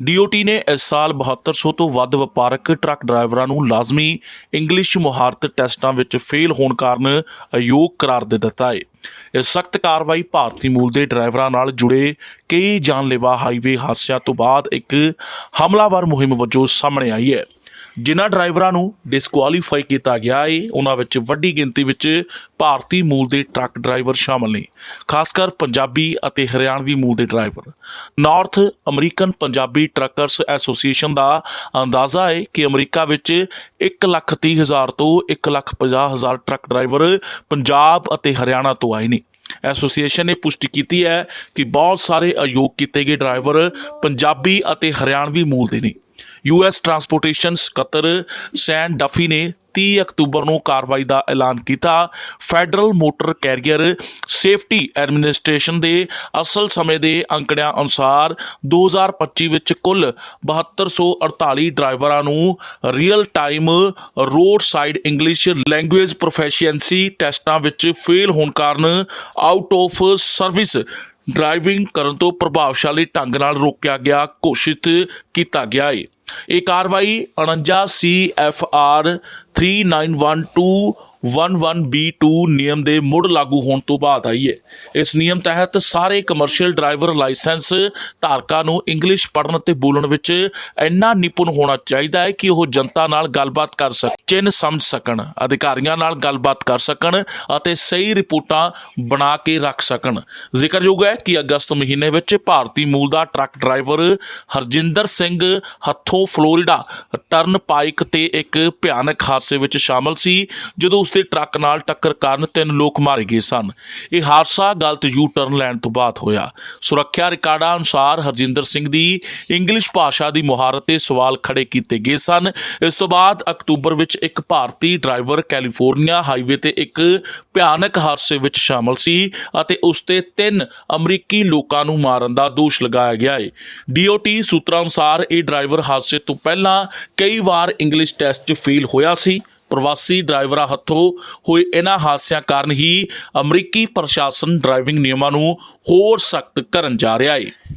DOT ਨੇ ਇਸ ਸਾਲ 7200 ਤੋਂ ਵੱਧ ਵਪਾਰਕ ਟਰੱਕ ਡਰਾਈਵਰਾਂ ਨੂੰ ਲਾਜ਼ਮੀ ਇੰਗਲਿਸ਼ ਮੁਹਾਰਤ ਟੈਸਟਾਂ ਵਿੱਚ ਫੇਲ ਹੋਣ ਕਾਰਨ ਅਯੋਗ ਕਰਾਰ ਦੇ ਦਿੱਤਾ ਹੈ ਇਹ ਸਖਤ ਕਾਰਵਾਈ ਭਾਰਤੀ ਮੂਲ ਦੇ ਡਰਾਈਵਰਾਂ ਨਾਲ ਜੁੜੇ ਕਈ ਜਾਨਲੇਵਾ ਹਾਈਵੇ ਹਾਦਸਿਆਂ ਤੋਂ ਬਾਅਦ ਇੱਕ ਹਮਲਾਵਰ ਮੁਹਿੰਮ ਵਜੋਂ ਸਾਹਮਣੇ ਆਈ ਹੈ। ਜਿਨ੍ਹਾਂ ਡਰਾਈਵਰਾਂ ਨੂੰ ਡਿਸਕੁਆਲੀਫਾਈ ਕੀਤਾ ਗਿਆ ਏ, ਉਹਨਾਂ ਵਿੱਚ ਵੱਡੀ ਗਿਣਤੀ ਵਿੱਚ ਭਾਰਤੀ ਮੂਲ ਦੇ ਟਰੱਕ ਡਰਾਈਵਰ ਸ਼ਾਮਲ ਨੇ, ਖਾਸ ਕਰ ਪੰਜਾਬੀ ਅਤੇ ਹਰਿਆਣਵੀ ਮੂਲ ਦੇ driver. North American Punjabi truckers association ਦਾ ਅੰਦਾਜ਼ਾ ਹੈ ਕਿ ਅਮਰੀਕਾ ਵਿੱਚ 130000 ਤੋਂ 150000 ਟਰੱਕ ਡਰਾਈਵਰ ਪੰਜਾਬ ਅਤੇ ਹਰਿਆਣਾ ਤੋਂ ਆਏ ਨੇ। ਐਸੋਸੀਏਸ਼ਨ ਨੇ ਪੁਸ਼ਟੀ ਕੀਤੀ ਹੈ ਕਿ ਬਹੁਤ ਸਾਰੇ ਅਯੋਗ ਕੀਤੇ ਗਏ ਡਰਾਈਵਰ ਪੰਜਾਬੀ ਅਤੇ ਹਰਿਆਣਵੀ ਮੂਲ ਦੇ ਨੇ। ਯੂਐਸ ਟਰਾਂਸਪੋਰਟੇਸ਼ਨ ਸਕੱਤਰ ਸੈਨ ਡਫੀ ਨੇ 30 ਅਕਤੂਬਰ ਨੂੰ ਕਾਰਵਾਈ ਦਾ ਐਲਾਨ ਕੀਤਾ। Federal motor carrier safety administration ਦੇ ਅਸਲ ਸਮੇਂ ਦੇ ਅੰਕੜਿਆਂ ਅਨੁਸਾਰ 2025 ਵਿੱਚ ਕੁੱਲ 7248 ਡਰਾਈਵਰਾਂ ਨੂੰ real time road side English language proficiency ਟੈਸਟਾਂ ਵਿੱਚ ਫੇਲ ਹੋਣ ਕਾਰਨ ਆਊਟ ਆਫ ਸਰਵਿਸ ਡਰਾਈਵਿੰਗ ਕਰਨ ਤੋਂ ਪ੍ਰਭਾਵਸ਼ਾਲੀ ਢੰਗ ਨਾਲ ਰੋਕਿਆ ਗਿਆ, ਘੋਸ਼ਿਤ ਕੀਤਾ ਗਿਆ ਹੈ ਇਹ ਕਾਰਵਾਈ 49 CFR 3912 11B2 ਨਿਯਮ ਦੇ ਮੁੜ ਲਾਗੂ ਹੋਣ ਤੋਂ ਬਾਅਦ ਆਈ ਹੈ ਇਸ ਨਿਯਮ ਤਹਿਤ ਸਾਰੇ ਕਮਰਸ਼ੀਅਲ ਡਰਾਈਵਰ ਲਾਇਸੈਂਸ ਧਾਰਕਾਂ ਨੂੰ ਇੰਗਲਿਸ਼ ਪੜ੍ਹਨ ਅਤੇ ਬੋਲਣ ਵਿੱਚ ਇੰਨਾ ਨਿਪੁੰਨ ਹੋਣਾ ਚਾਹੀਦਾ ਹੈ ਕਿ ਉਹ ਜਨਤਾ ਨਾਲ ਗੱਲਬਾਤ ਕਰ ਸਕਣ ਚਿੰਨ ਸਮਝ ਸਕਣ ਅਧਿਕਾਰੀਆਂ ਨਾਲ ਗੱਲਬਾਤ ਕਰ ਸਕਣ ਅਤੇ ਸਹੀ ਰਿਪੋਰਟਾਂ ਬਣਾ ਕੇ ਰੱਖ ਸਕਣ ਜ਼ਿਕਰਯੋਗ ਹੈ ਕਿ ਅਗਸਤ ਮਹੀਨੇ ਵਿੱਚ ਭਾਰਤੀ ਮੂਲ ਦਾ ਟਰੱਕ ਡਰਾਈਵਰ ਹਰਜਿੰਦਰ ਸਿੰਘ ਹੱਥੋਂ ਫਲੋਰੀਡਾ ਟਰਨ ਪਾਈਕ ਤੇ ਇੱਕ ਭਿਆਨਕ ਹਾਦਸੇ ਵਿੱਚ ਸ਼ਾਮਲ ਸੀ ਜਦੋਂ ਉਸ ਉਸਦੇ ਟਰੱਕ ਨਾਲ ਟੱਕਰ ਕਾਰਨ ਤਿੰਨ ਲੋਕ ਮਾਰੇ ਗਏ ਸਨ। ਇਹ ਹਾਦਸਾ ਗਲਤ ਯੂ ਟਰਨ ਲੈਣ ਤੋਂ ਬਾਅਦ ਹੋਇਆ। ਸੁਰੱਖਿਆ ਰਿਕਾਰਡਾਂ ਅਨੁਸਾਰ ਹਰਜਿੰਦਰ ਸਿੰਘ ਦੀ ਇੰਗਲਿਸ਼ ਭਾਸ਼ਾ ਦੀ ਮੁਹਾਰਤ ਤੇ ਸਵਾਲ ਖੜੇ ਕੀਤੇ ਗਏ ਸਨ। ਇਸ ਤੋਂ ਬਾਅਦ ਅਕਤੂਬਰ ਵਿੱਚ ਇੱਕ ਭਾਰਤੀ ਡਰਾਈਵਰ ਕੈਲੀਫੋਰਨੀਆ ਹਾਈਵੇ ਤੇ ਇੱਕ ਭਿਆਨਕ ਹਾਦਸੇ ਵਿੱਚ ਸ਼ਾਮਲ ਸੀ ਅਤੇ ਉਸ ਤੇ ਤਿੰਨ ਅਮਰੀਕੀ ਲੋਕਾਂ ਨੂੰ ਮਾਰਨ ਦਾ ਦੋਸ਼ ਲਗਾਇਆ ਗਿਆ ਹੈ ਡੀਓਟੀ ਸੂਤਰਾਂ ਅਨੁਸਾਰ ਇਹ ਡਰਾਈਵਰ ਹਾਦਸੇ ਤੋਂ ਪਹਿਲਾਂ ਕਈ ਵਾਰ ਇੰਗਲਿਸ਼ ਟੈਸਟ 'ਚ ਫੇਲ ਹੋਇਆ ਸੀ। ਪ੍ਰਵਾਸੀ ਡਰਾਈਵਰਾਂ ਹੱਥੋਂ ਹੋਏ ਇਹਨਾਂ ਹਾਦਸਿਆਂ ਕਾਰਨ ਹੀ ਅਮਰੀਕੀ ਪ੍ਰਸ਼ਾਸਨ ਡਰਾਈਵਿੰਗ ਨਿਯਮਾਂ ਨੂੰ ਹੋਰ ਸਖਤ ਕਰਨ ਜਾ ਰਿਹਾ ਹੈ।